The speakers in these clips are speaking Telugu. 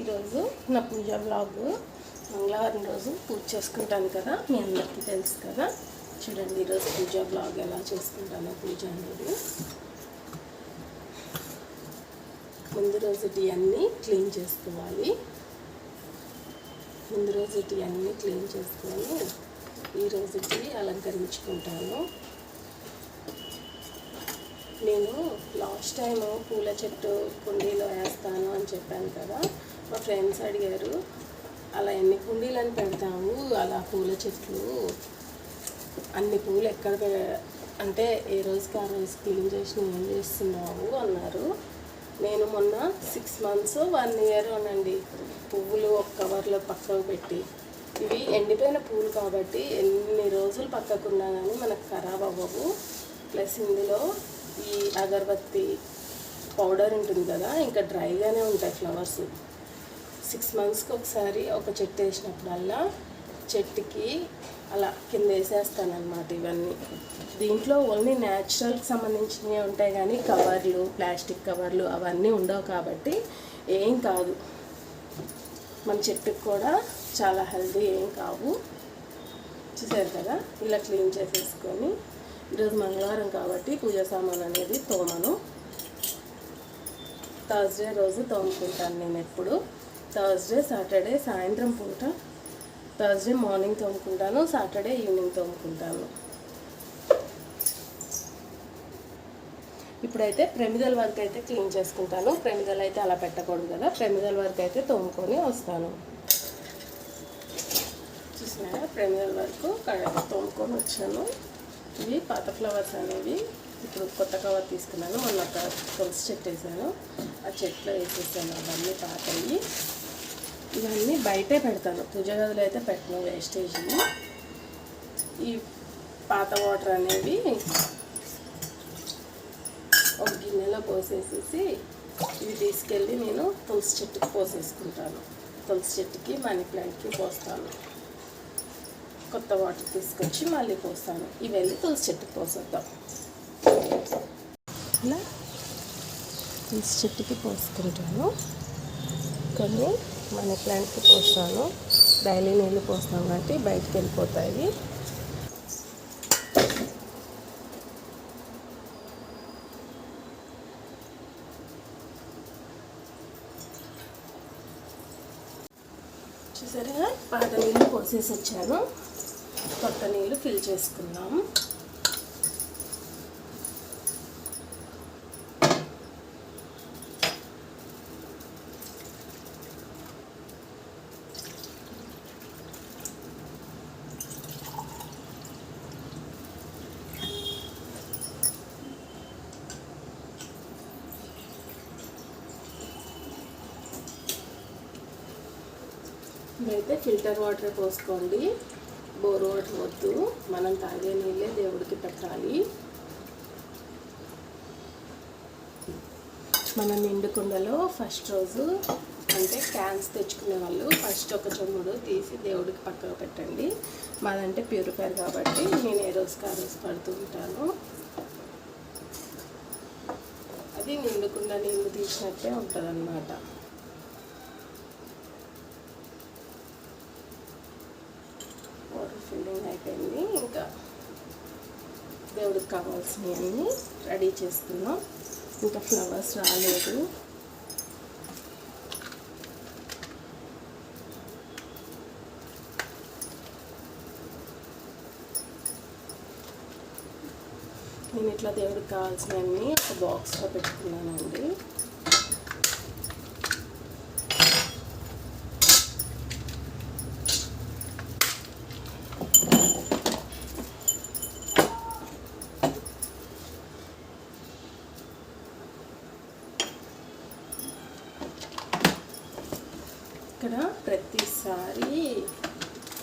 ఈరోజు నా పూజ బ్లాగ్ మంగళవారం రోజు పూజ చేసుకుంటాను కదా మీ అందరికీ తెలుసు కదా. చూడండి ఈరోజు పూజ బ్లాగ్ ఎలా చేసుకుంటానో పూజ అనేది. ముందు రోజు టీ అన్నీ క్లీన్ చేసుకోవాలి. ముందు రోజు టీ అన్నీ క్లీన్ చేసుకొని ఈ రోజు టీ అలంకరించుకుంటాను. నేను లాస్ట్ టైం పూల చెట్టు కుండీలో వేస్తాను అని చెప్పాను కదా. మా ఫ్రెండ్స్ అడిగారు అలా ఎన్ని కుండీలని పెడతాము అలా పూల చెట్లు అన్ని పూలు ఎక్కడ అంటే ఏ రోజుకి ఆ రోజు క్లీన్ చేసి ఏం చేస్తున్నావు? అన్నారు. నేను మొన్న సిక్స్ మంత్స్ వన్ ఇయర్ అనండి. పువ్వులు ఒక కవర్లో పక్కకు పెట్టి. ఇవి ఎండిపోయిన పూలు కాబట్టి ఎన్ని రోజులు పక్కకున్నా కానీ మనకు ఖరాబ్ అవ్వవు. ప్లస్ ఇందులో ఈ అగరబత్తి పౌడర్ ఉంటుంది కదా ఇంకా డ్రైగానే ఉంటాయి ఫ్లవర్స్. సిక్స్ మంత్స్కి ఒకసారి ఒక చెట్టు వేసినప్పుడల్లా చెట్టుకి అలా కింద వేసేస్తానమాట ఇవన్నీ. దీంట్లో ఓన్లీ న్యాచురల్కి సంబంధించినవి ఉంటాయి కానీ కవర్లు ప్లాస్టిక్ కవర్లు అవన్నీ ఉండవు కాబట్టి ఏం కాదు. మన చెట్టుకు కూడా చాలా హెల్దీ ఏం కావు. చూసారు కదా? ఇలా క్లీన్ చేసేసుకొని ఈరోజు మంగళవారం కాబట్టి పూజా సామాన్ అనేది తోమను. థర్స్డే రోజు తోముకుంటాను నేను ఎప్పుడు. థర్స్డే సాటర్డే సాయంత్రం పూట. థర్స్డే మార్నింగ్ తోముకుంటాను సాటర్డే ఈవినింగ్ తోముకుంటాను. ఇప్పుడైతే ప్రమిదల వరకు అయితే క్లీన్ చేసుకుంటాను. ప్రమిదలు అయితే అలా పెట్టకూడదు కదా. ప్రమిదల వరకు అయితే తోముకొని వస్తాను. చూసినారా? ప్రమిదల వరకు తోముకొని వచ్చాను. ఇవి పాత ఫ్లవర్స్ అనేవి. ఇప్పుడు కొత్త కవర్ తీసుకున్నాను. మొన్న ఒక తులసి చెట్టు వేసాను. ఆ చెట్లో వేసేసాను. అవన్నీ పాతయ్యి ఇవన్నీ బయటే పెడతాను. పూజ గదిలో అయితే పెట్టను వేస్టేజ్ ఈ పాత వాటర్ అనేవి ఒక గిన్నెలో పోసేసేసి ఇవి తీసుకెళ్ళి నేను తులసి చెట్టుకి పోసేసుకుంటాను. తులసి చెట్టుకి మనీ ప్లాంట్కి పోస్తాను. కొత్త వాటర్ తీసుకొచ్చి మళ్ళీ పోస్తాను. ఇవి వెళ్ళి తులసి చెట్టుకి పోసేద్దాం. ఇలా తులసి చెట్టుకి పోసుకుంటాను. కొన్ని మనీ ప్లాంట్కి పోస్తాను. డైలీ నీళ్ళు పోస్తాం కాబట్టి బయటకు వెళ్ళిపోతాయి. చూసారా పాత నీళ్ళు పోసేసి వచ్చాను. కొత్త నీళ్ళు ఫిల్ చేసుకున్నాము ఇదైతే ఫిల్టర్ వాటర్ పోసుకోండి. బోర్ వాటర్ వద్దు. మనం తాగే నీళ్ళే దేవుడికి పెట్టాలి. మన నిండు కుండలో ఫస్ట్ రోజు అంటే క్యాన్స్ తెచ్చుకునే వాళ్ళు ఫస్ట్ ఒక చెమ్ముడు తీసి దేవుడికి పక్కకు పెట్టండి. మాదంటే ప్యూరిఫైర్ కాబట్టి నేను ఏ రోజుకి ఆ రోజు పడుతూ ఉంటాను. అది నిండు కుండ నీళ్ళు తీసినట్టే ఉంటుంది అన్నమాట వాటర్ ఫిల్లింగ్ అయిపోయింది ఇంకా దేవుడికి కావాల్సినవన్నీ రెడీ చేసుకున్నాం ఇంకా ఫ్లవర్స్ రాలేదు. నేను ఇట్లా దేవుడికి కావాల్సినవన్నీ ఒక బాక్స్లో పెట్టుకున్నానండి.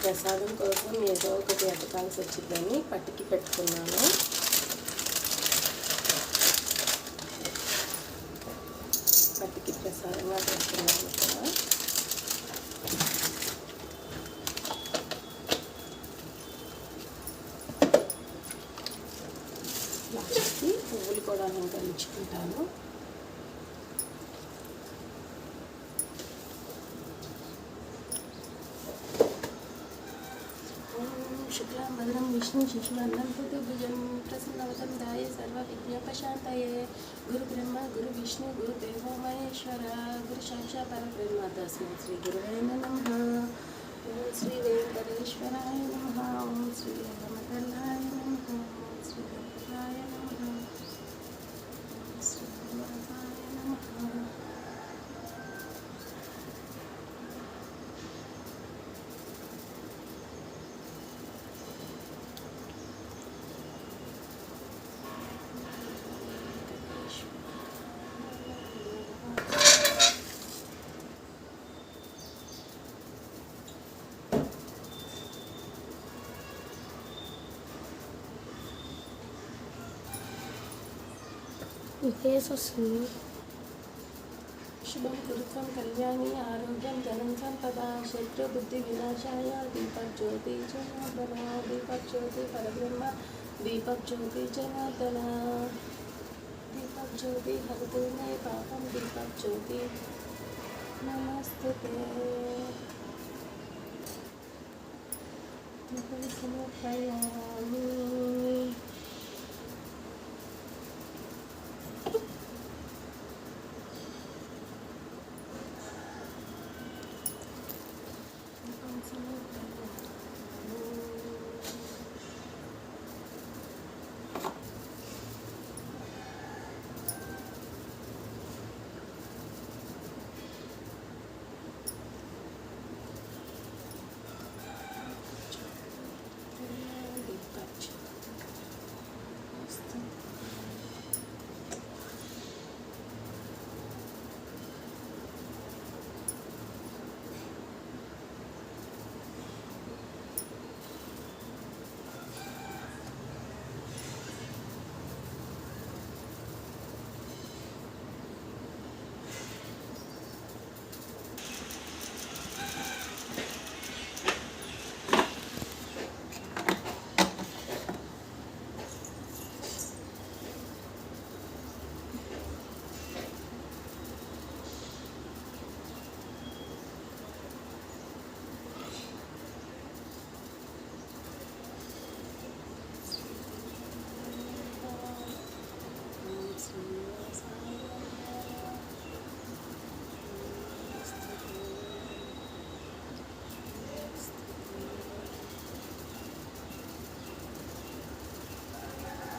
ప్రసాదం కోసం ఏదో ఒకటి ఎతకాల్సి వచ్చిందని పట్టుకి పెట్టుకున్నాను. పట్టుకి ప్రసాదంగా పెట్టుకున్నాను కూడా పువ్వులు కూడా అలంకరించుకుంటాను परम विष्णु शिशुवंदम पुतु भुजम प्रसन्नवतम दाय सर्व विद्या शिशुवर्णं गुरु प्रसन्नवतमदाय गुरु विष्णु गुरु देवो महेश्वर गुरु शंशा पर गुरुसाक्षा परब्रह्म तस्मै श्रीगुरवे नमः ओम श्री वेंकटेश्वराय नमः ओम श्री वेङ्कमतल्लाय नमः। ओम श्री वेङ्कटाय नमः। श्री विशेषस्मि शुभं गुरुत्वं कल्याणी आरोग्यम धन संपदा क्षेत्र बुद्धिनालानाशा दीपक ज्योति धनन्तं तदा शत्रुबुद्धिविनाशाय दीपज्योतिजनार्दना दीपज्योतिपरब्रह्म दीपज्योतिजनार्दना दीपज्योति हरतु मे दीपक ज्योति नमस्ते प्रयामि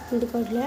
புதுக்கோட்டில்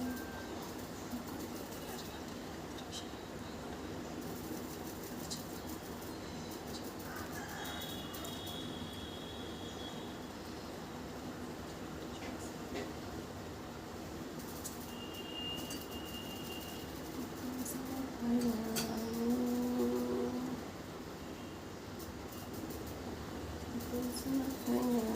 真的服了